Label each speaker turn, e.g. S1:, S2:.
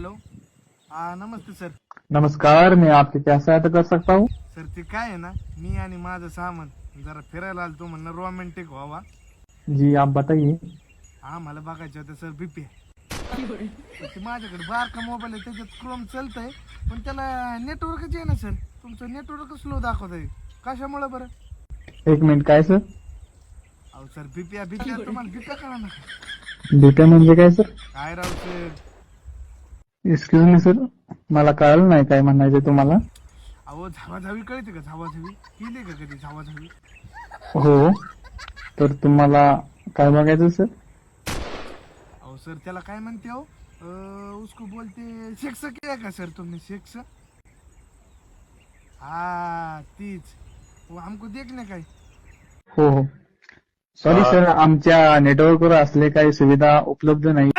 S1: Hello. हा नमस्ते sir.
S2: नमस्कार मैं आपकी क्या सहायता कर सकता हूँ?
S1: सर ते काय आहे ना? मी आणि माझं सामान. जरा फिरायला आलतो म्हणणं रोमॅन्टिक व्हावा.
S2: जी आप बताइए.
S1: हा मला बघायचं होतं सर बीपी ते माझ्याकडे बारका मोबाईल आहे त्याच्यात क्रोम चालतंय. पण त्याला नेटवर्कच आहे ना सर. तुमचं नेटवर्क स्लो दाखवत आहे कशामुळे बरं?
S2: एक मिनिट काय सर?
S1: अहो सर बीपी बीपी तुम्हाला बीपी कळा ना
S2: बीपे म्हणजे काय सर?
S1: काय राव
S2: एक्सक्यूज मी सर मला कळलं नाही काय म्हणायचं तुम्हाला.
S1: अहो झावाझावी कळते का? झावाझावी? केली का कधी झावाझावी?
S2: हो. तर तुम्हाला काय बघायचं सर
S1: अहो सर त्याला काय म्हणते हो? अं, उसको बोलते सेक्स केलं का सर तुमने सेक्स हा तीच. वो हमको देखने काय?
S2: हो हो. सॉरी सर आमच्या नेटवर्कवर असले काही सुविधा उपलब्ध नाही.